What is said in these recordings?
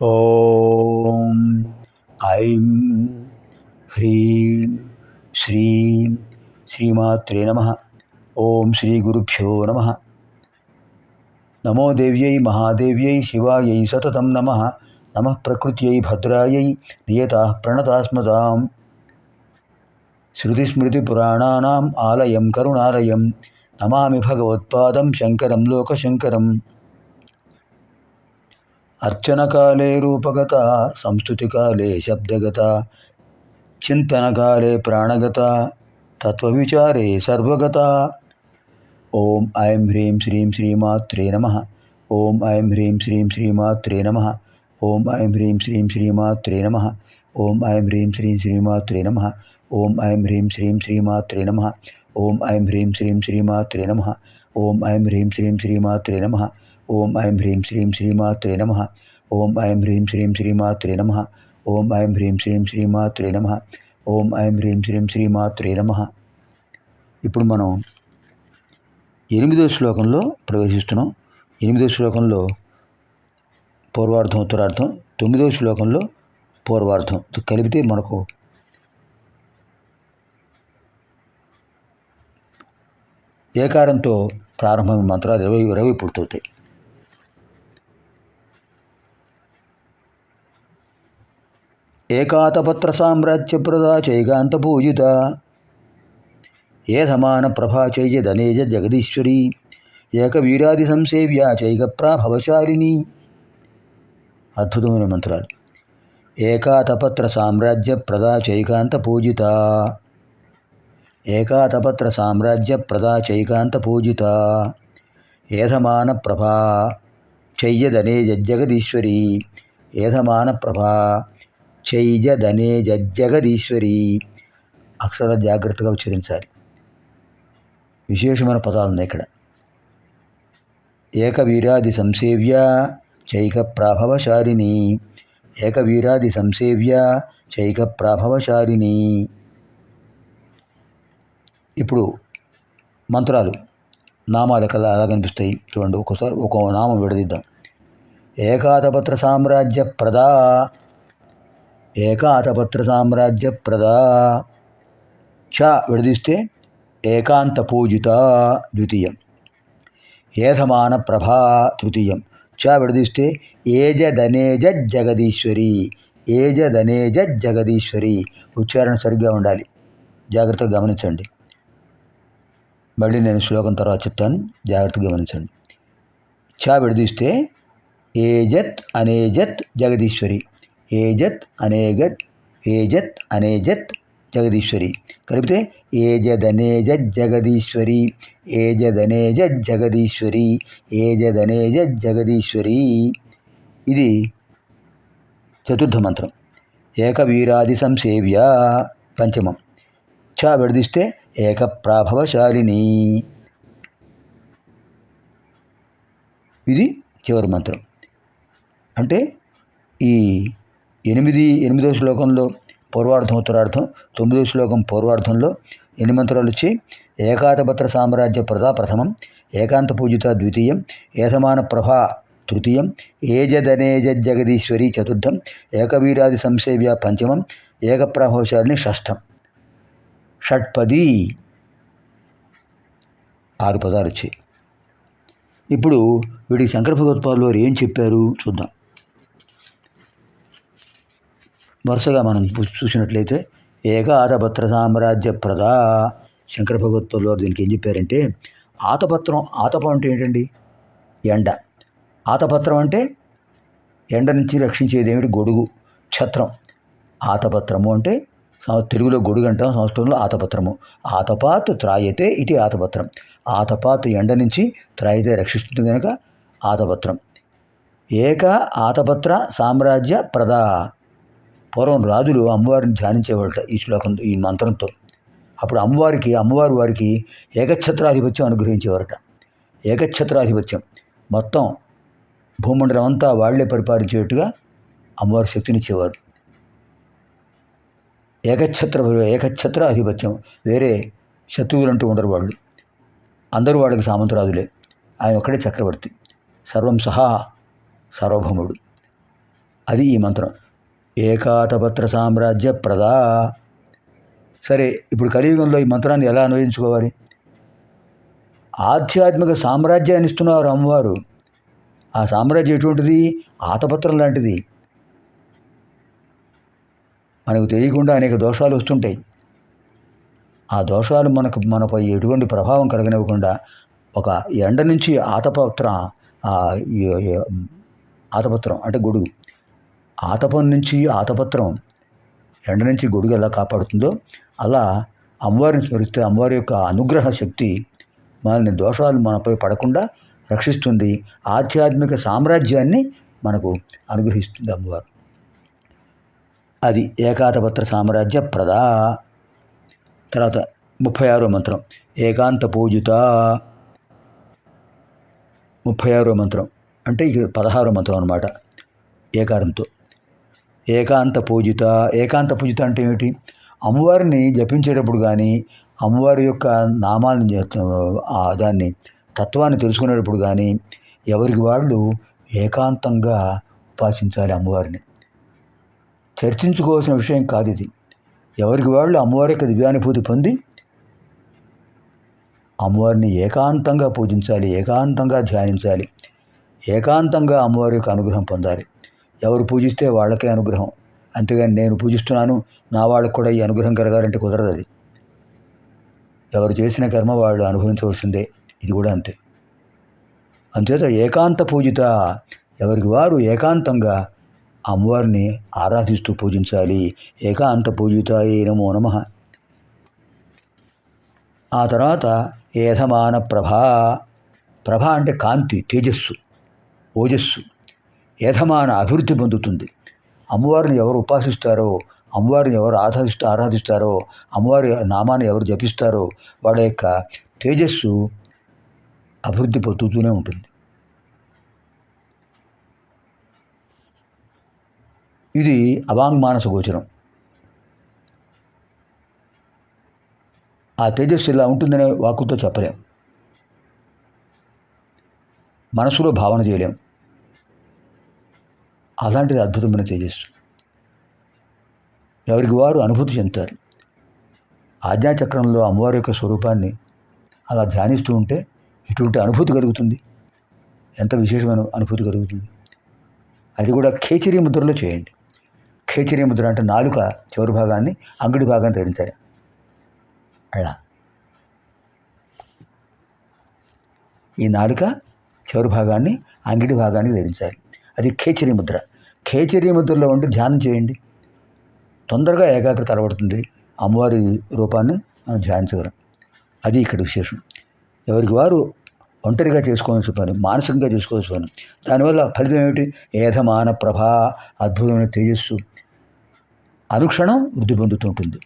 ఓం ఐం హ్రీం శ్రీం శ్రీమాత్రే నమ ఓం శ్రీ గురుభ్యో నమ నమో దేవ్యై మహాదేవ్యై శివాయై సతతం నమ నమ ప్రకృత్యై భద్రాయై నియత ప్రణతాస్మదాం శృతిస్మృతిపురాణానాం ఆలయం కరుణాలయం నమామి భగవత్పాదం శంకరం లోకశంకరం అర్చనకాలే రూపగత సంస్థుతికాలే శబ్దగత చింతనకాలే ప్రాణగత తత్వవిచారే సర్వగత. ఓం ఐం హ్రీం శ్రీం శ్రీమాత్రే నమ. ఓం ఐం హ్రీం శ్రీం శ్రీమాత్రే నమ. ఓం ఐం హ్రీం శ్రీం శ్రీమాత్రే నమ. ఓం ఐం హ్రీం శ్రీం శ్రీమాత్రే నమ. ఓం ఐం హ్రీం శ్రీం శ్రీమాత్రే నమ. ఓం ఐం హ్రీం శ్రీం శ్రీమాత్రే నమ. ఓం ఐం హ్రీం శ్రీం శ్రీమాత్రే నమ. ఓం ఐం హ్రీం శ్రీం శ్రీమాత్రే నమ. ఓం ఐం హ్రీం శ్రీం శ్రీమాత్రే నమ. ఓం ఐం హ్రీం శ్రీం శ్రీమాత్రే నమ. ఓం ఐం హ్రీం శ్రీం శ్రీమాత్రే నమ. ఇప్పుడు మనం ఎనిమిదో శ్లోకంలో ప్రవేశిస్తున్నాం. ఎనిమిదో శ్లోకంలో పూర్వార్థం ఉత్తరార్థం తొమ్మిదో శ్లోకంలో పూర్వార్థం కలిపితే మనకు ఏకారంతో ప్రారంభమైన మంత్రాలు ఇరవై ఇరవై పూర్తవుతాయి. ఏకాతపత్ర సామ్రాజ్య ప్రదా పూజిత ఏ సమాన ప్రభా చైజదనేజ జగదీశ్వరి ఏకవీరాది సంసేవ్య చైక ప్రాభవశాలిని అద్భుతమైన మంత్రాలు. ఏకాతపత్ర సామ్రాజ్య ప్రదా చైకాంత పూజిత ఏకాతపత్ర సామ్రాజ్య ప్రదా చైకాంత పూజిత ఏధమాన ప్రభా చయ్యదనే జగదీశ్వరి ఏధమాన ప్రభా చైజదనే జగదీశ్వరి అక్షర జాగ్రత్తగా ఉచ్చరించాలి. విశేషమైన పదాలు ఉన్నాయి ఇక్కడ. ఏకవీరాది సంసేవ్య చైక ప్రాభవశాలిని ఏకవీరాది సంసేవ్య చైక ప్రాభవశాలిని ఇప్పుడు మంత్రాలు నామాలు కల్లా అలా కనిపిస్తాయి చూడండి. ఒక్కోసారి ఒక్కో నామం విడదీద్దాం. ఏకాతపత్ర సామ్రాజ్య ప్రదా ఏకాతపత్ర సామ్రాజ్య ప్రదా చ విడదీస్తే ఏకాంత పూజిత ద్వితీయం. ఏధమాన ప్రభా తృతీయం. చ విడదీస్తే ఏజదనేజ జగదీశ్వరి ఏజదనేజ జగదీశ్వరి ఉచ్చారణ సరిగ్గా ఉండాలి. జాగ్రత్తగా గమనించండి. మళ్ళీ నేను శ్లోకం తర్వాత చెప్తాను. జాగ్రత్తగా గమనించండి. చ విడదీస్తే ఏజత్ అనేజత్ జగదీశ్వరి. ఏజత్ అనేగత్ ఏజత్ అనేజత్ జగదీశ్వరి. కలిపితే ఏజదనేజ జగదీశ్వరి ఏజదనేజ జగదీశ్వరి ఏజదనేజ జగదీశ్వరి. ఇది చతుర్థ మంత్రం. ఏకవీరాది సంసేవ్య పంచమం. చ విడదీస్తే ఏకప్రాభవశాలిని. ఇది చివరి మంత్రం. అంటే ఈ ఎనిమిది ఎనిమిదో శ్లోకంలో పూర్వార్థం ఉత్తరార్థం తొమ్మిదో శ్లోకం పూర్వార్థంలో ఎన్ని మంత్రాలు వచ్చి ఏకాతపత్ర సామ్రాజ్య ప్రదా ప్రథమం ఏకాంత పూజిత ద్వితీయం ఏసమాన ప్రభా తృతీయం ఏజదనేజ జగదీశ్వరి చతుర్థం ఏకవీరాది సంసేవ్య పంచమం ఏకప్రభావశాలిని షష్టం. షట్పది ఆరు పదాలు వచ్చాయి. ఇప్పుడు వీడికి శంకర భగవత్పాదులు వారు ఏం చెప్పారు చూద్దాం. వరుసగా మనం చూసినట్లయితే ఏక ఆతపత్ర సామ్రాజ్య ప్రదా శంకర భగవత్పాదులు వారు దీనికి ఏం చెప్పారంటే ఆతపత్రం ఆతపం అంటే ఏంటండి? ఎండ. ఆతపత్రం అంటే ఎండ నుంచి రక్షించేది ఏమిటి? గొడుగు ఛత్రం. ఆతపత్రము అంటే తెలుగులో గొడుగు అంటాం సంస్కృతంలో ఆతపత్రము. ఆతపాత్ త్రాయతే ఇది ఆతపత్రం. ఆతపాత్ ఎండ నుంచి త్రాయితే రక్షిస్తుంది కనుక ఆతపత్రం. ఏక ఆతపత్ర సామ్రాజ్య ప్రదా పూర్వం రాజులు అమ్మవారిని ధ్యానించేవాళ్ళట ఈ శ్లోకంతో ఈ మంత్రంతో. అప్పుడు అమ్మవారికి అమ్మవారు వారికి ఏకఛత్రాధిపత్యం అనుగ్రహించేవారట. ఏకఛత్రాధిపత్యం. మొత్తం భూమండలం అంతా వాళ్ళే పరిపాలించేట్టుగా అమ్మవారు శక్తినిచ్చేవారు. ఏకఛత్ర ఏకఛత్ర ఆధిపత్యం వేరే శత్రువులు అంటూ ఉండరు వాళ్ళు. అందరూ వాళ్ళకి సామంతరాజులే. ఆయన ఒక్కడే చక్రవర్తి. సర్వం సహా సార్వభౌముడు. అది ఈ మంత్రం. ఏకాతపత్ర సామ్రాజ్య ప్రదా సరే ఇప్పుడు కలియుగంలో ఈ మంత్రాన్ని ఎలా అన్వయించుకోవాలి? ఆధ్యాత్మిక సామ్రాజ్యాన్ని ఇస్తున్నారు అమ్మవారు. ఆ సామ్రాజ్యం ఎటువంటిది? ఆతపత్రం లాంటిది. మనకు తెలియకుండా అనేక దోషాలు వస్తుంటాయి. ఆ దోషాలు మనకు మనపై ఎటువంటి ప్రభావం కలగనివ్వకుండా ఒక ఎండ నుంచి ఆతపత్రం ఆతపత్రం అంటే గొడుగు. ఆతపం నుంచి ఆతపత్రం ఎండ నుంచి గొడుగు ఎలా కాపాడుతుందో అలా అమ్మవారిని స్మరిస్తే అమ్మవారి యొక్క అనుగ్రహ శక్తి మనల్ని దోషాలు మనపై పడకుండా రక్షిస్తుంది. ఆధ్యాత్మిక సామ్రాజ్యాన్ని మనకు అనుగ్రహిస్తుంది అమ్మవారు. అది ఏకాతపత్ర సామ్రాజ్య ప్రదా తర్వాత ముప్పై ఆరో మంత్రం ఏకాంత పూజిత. ముప్పై ఆరో మంత్రం అంటే ఇక పదహారో మంత్రం అనమాట ఏకారంతో. ఏకాంత పూజిత. ఏకాంత పూజిత అంటే ఏమిటి? అమ్మవారిని జపించేటప్పుడు కానీ అమ్మవారి యొక్క నామాలను దాన్ని తత్వాన్ని తెలుసుకునేటప్పుడు కానీ ఎవరికి వాళ్ళు ఏకాంతంగా ఉపాసించాలి అమ్మవారిని. చర్చించుకోవాల్సిన విషయం కాదు ఇది. ఎవరికి వాళ్ళు అమ్మవారి యొక్క దివ్యానుభూతి పొంది అమ్మవారిని ఏకాంతంగా పూజించాలి ఏకాంతంగా ధ్యానించాలి ఏకాంతంగా అమ్మవారి యొక్క అనుగ్రహం పొందాలి. ఎవరు పూజిస్తే వాళ్ళకే అనుగ్రహం. అంతేగాని నేను పూజిస్తున్నాను నా వాళ్ళకు కూడా ఈ అనుగ్రహం కలగాలంటే కుదరదు అది. ఎవరు చేసిన కర్మ వాళ్ళు అనుభవించవలసిందే. ఇది కూడా అంతే. అంతేత ఏకాంత పూజిత ఎవరికి వారు ఏకాంతంగా అమ్మవారిని ఆరాధిస్తూ పూజించాలి. ఏకాంత పూజితాయే నమో నమ. ఆ తర్వాత ఏధమాన ప్రభా. ప్రభ అంటే కాంతి తేజస్సు ఓజస్సు. యథమాన అభివృద్ధి పొందుతుంది. అమ్మవారిని ఎవరు ఉపాసిస్తారో అమ్మవారిని ఎవరు ఆరాధిస్తూ ఆరాధిస్తారో అమ్మవారి నామాన్ని ఎవరు జపిస్తారో వాళ్ళ యొక్క తేజస్సు అభివృద్ధి పొందుతూనే ఉంటుంది. ఇది అవాంగ్మానస గోచరం. ఆ తేజస్సు ఇలా ఉంటుందనే వాకుతో చెప్పలేం. మనసులో భావన చేయలేం. అలాంటిది అద్భుతమైన తేజస్సు. ఎవరికి వారు అనుభూతి చెందుతారు. ఆజ్ఞాచక్రంలో అమ్మవారి యొక్క స్వరూపాన్ని అలా ధ్యానిస్తూ ఉంటే ఇటువంటి అనుభూతి కలుగుతుంది? ఎంత విశేషమైన అనుభూతి కలుగుతుంది? అది కూడా ఖేచరీ ముద్రలో చేయండి. ఖేచరీ ముద్ర అంటే నాలుక చివరి భాగాన్ని అంగడి భాగాన్ని ధరించాలి అలా. ఈ నాలుక చివరి భాగాన్ని అంగిడి భాగానికి ధరించాలి అది ఖేచరీ ముద్ర. ఖేచరీ ముద్రలో ఉండి ధ్యానం చేయండి. తొందరగా ఏకాగ్రత అలవడుతుంది. అమ్మవారి రూపాన్ని మనం ధ్యానించగలం అది ఇక్కడ విశేషం. ఎవరికి వారు ఒంటరిగా చేసుకోవాల్సిన పని మానసికంగా చేసుకోవాల్సిన పని. దానివల్ల ఫలితం ఏమిటి? ఏధమాన ప్రభ అద్భుతమైన తేజస్సు. అనుక్షణం వృద్ధి పొందుతుంటుంది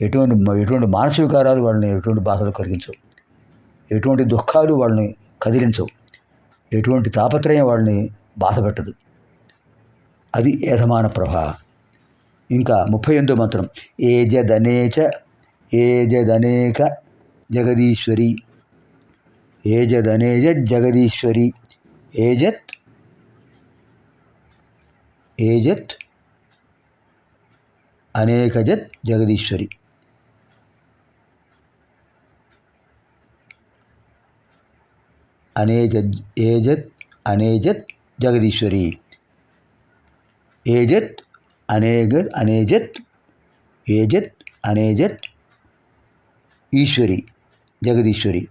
ఎటువంటి ఎటువంటి మానసిక వికారాలు వాళ్ళని ఎటువంటి బాధలు కలిగించవు. ఎటువంటి దుఃఖాలు వాళ్ళని కదిలించవు. ఎటువంటి తాపత్రయం వాళ్ళని బాధపెట్టదు. అది యథమాన ప్రభ. ఇంకా ముప్పై ఎనిమిదో మంత్రం. ఏజదనేచ ఏజదనేక జగదీశ్వరి. ఏజదనేజ జగదీశ్వరి. ఏజత్ ఏజత్ అనేకజత్ జగదీశ్వరి. అనేజ ఏజత్ అనేజత్ జగదీశ్వరి. ఏజత్ అనేగ అనేజత్ ఏజత్ అనేజత్ ఈశ్వరి జగదీశ్వరి.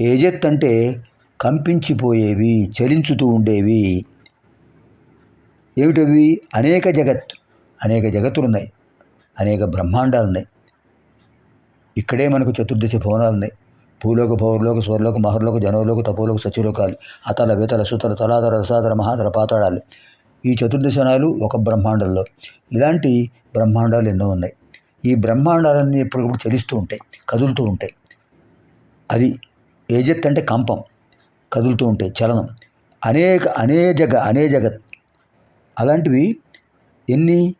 ఏజత్ అంటే కంపించిపోయేవి చలించుతూ ఉండేవి. ఏమిటవి? అనేక జగత్ అనేక జగత్తులు ఉన్నాయి అనేక బ్రహ్మాండాలు ఉన్నాయి ఇక్కడే మనకు చతుర్దశ భవనాలు ఉన్నాయి భూలోక పౌరలోక స్వర్లోక మహర్లోక జనవలోక తపోలోక సత్యలోకాలు అతల వేతల సుతల తలాధర రసాధర మహాధర పాతాళాలు. ఈ చతుర్దశనాలు ఒక బ్రహ్మాండంలో. ఇలాంటి బ్రహ్మాండాలు ఎన్నో ఉన్నాయి. ఈ బ్రహ్మాండాలన్నీ ఎప్పటికప్పుడు చలిస్తూ ఉంటాయి కదులుతూ ఉంటాయి. అది ఏజెత్ అంటే కంపం కదులుతూ ఉంటాయి చలనం. అనేక అనే జగ అనే జగత్. అలాంటివి ఎన్ని?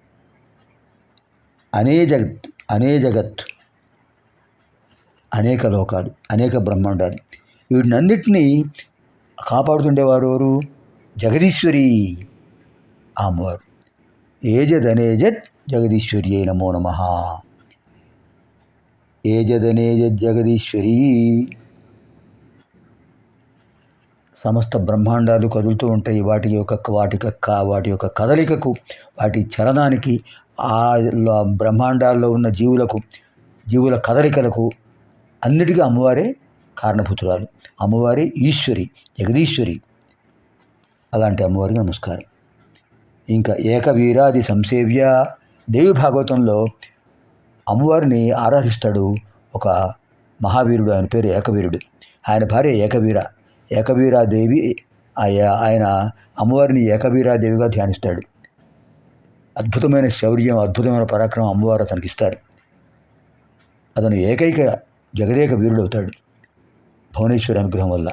అనే జగత్ అనే జగత్. అనేక లోకాలు అనేక బ్రహ్మాండాలు. వీటినన్నిటినీ కాపాడుతుండేవారు ఎవరు? జగదీశ్వరి అమ్మవారు. ఏజదనేజత్ జగదీశ్వరి నమో నమ. ఏజదనేజత్ జగదీశ్వరి. సమస్త బ్రహ్మాండాలు కదులుతూ ఉంటాయి. వాటి యొక్క వాటి యొక్క వాటి యొక్క కదలికకు వాటి చలనానికి ఆ బ్రహ్మాండాల్లో ఉన్న జీవులకు జీవుల కదలికలకు అన్నిటికీ అమ్మవారే కారణభూతురాలు. అమ్మవారే ఈశ్వరి జగదీశ్వరి. అలాంటి అమ్మవారికి నమస్కారం. ఇంకా ఏకవీరాది సంసేవ్య దేవి భాగవతంలో అమ్మవారిని ఆరాధిస్తాడు ఒక మహావీరుడు. ఆయన పేరు ఏకవీరుడు. ఆయన భార్య ఏకవీర. ఏకవీరాదేవి ఆయ- ఆయన అమ్మవారిని ఏకవీరాదేవిగా ధ్యానిస్తాడు. అద్భుతమైన శౌర్యం అద్భుతమైన పరాక్రమం అమ్మవారు అతనికి ఇస్తారు అతను ఏకైక జగదేక వీరుడు అవుతాడు. భువనేశ్వరి అనుగ్రహం వల్ల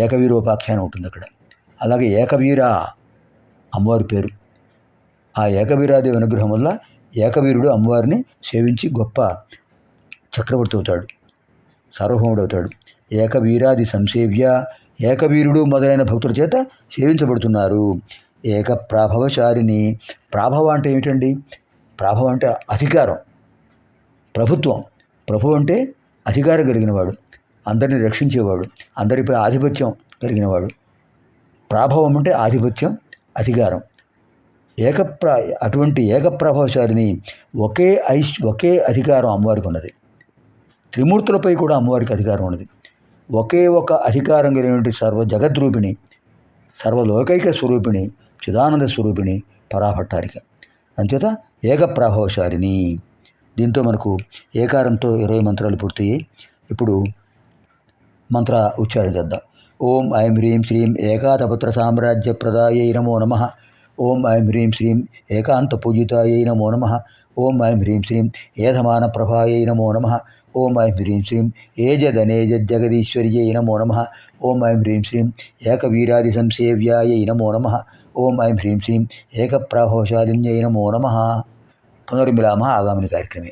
ఏకవీరోపాఖ్యానం ఉంటుంది అక్కడ. అలాగే ఏకవీర అమ్మవారి పేరు. ఆ ఏకవీరాదేవి అనుగ్రహం వల్ల ఏకవీరుడు అమ్మవారిని సేవించి గొప్ప చక్రవర్తి అవుతాడు. సార్వభౌముడు అవుతాడు. ఏకవీరాది సంసేవ్య ఏకవీరుడు మొదలైన భక్తుల చేత సేవించబడుతున్నారు. ఏక ప్రాభవశారిని ప్రాభవ అంటే ఏమిటండి? ప్రాభవ అంటే అధికారం ప్రభుత్వం. ప్రభు అంటే అధికారం కలిగినవాడు అందరిని రక్షించేవాడు అందరిపై ఆధిపత్యం కలిగినవాడు. ప్రాభవం అంటే ఆధిపత్యం అధికారం. ఏకప్ర అటువంటి ఏకప్రభావశాలిని ఒకే ఐశ్ ఒకే అధికారం అమ్మవారికి ఉన్నది. త్రిమూర్తులపై కూడా అమ్మవారికి అధికారం ఉన్నది. ఒకే ఒక అధికారం కలిగినటువంటి సర్వ జగద్రూపిణి సర్వలోకైక స్వరూపిణి చిదానంద స్వరూపిణి పరాభట్టారిక. అంచేత ఏకప్రభావశాలిని. దీంతో మనకు ఏకారంతో ఇరవై మంత్రాలు పూర్తయ్యాయి ఇప్పుడు మంత్ర ఉచ్చారణ చేద్దాం. ఓం ఐం హ్రీం శ్రీం ఏకాతపత్ర సామ్రాజ్య ప్రదాయై నమో నమ. ఓం ఐం హ్రీం శ్రీం ఏకాంత పూజితాయై నమో నమ. ఓం ఐం హ్రీం శ్రీం ఏధమాన ప్రభాయై నమో నమ. ఓం ఐం హ్రీం శ్రీం ఏజదనేజగదీశ్వర్యై నమో నమ. ఓం ఐం హ్రీం శ్రీం ఏకవీరాది సంసేవ్యాయై నమో నమ. ఓం ఐం హ్రీం శ్రీం ఏకప్రాభవశాలిన్యై నమో నమ. పునర్మిలామः ఆగామిని కార్యక్రమే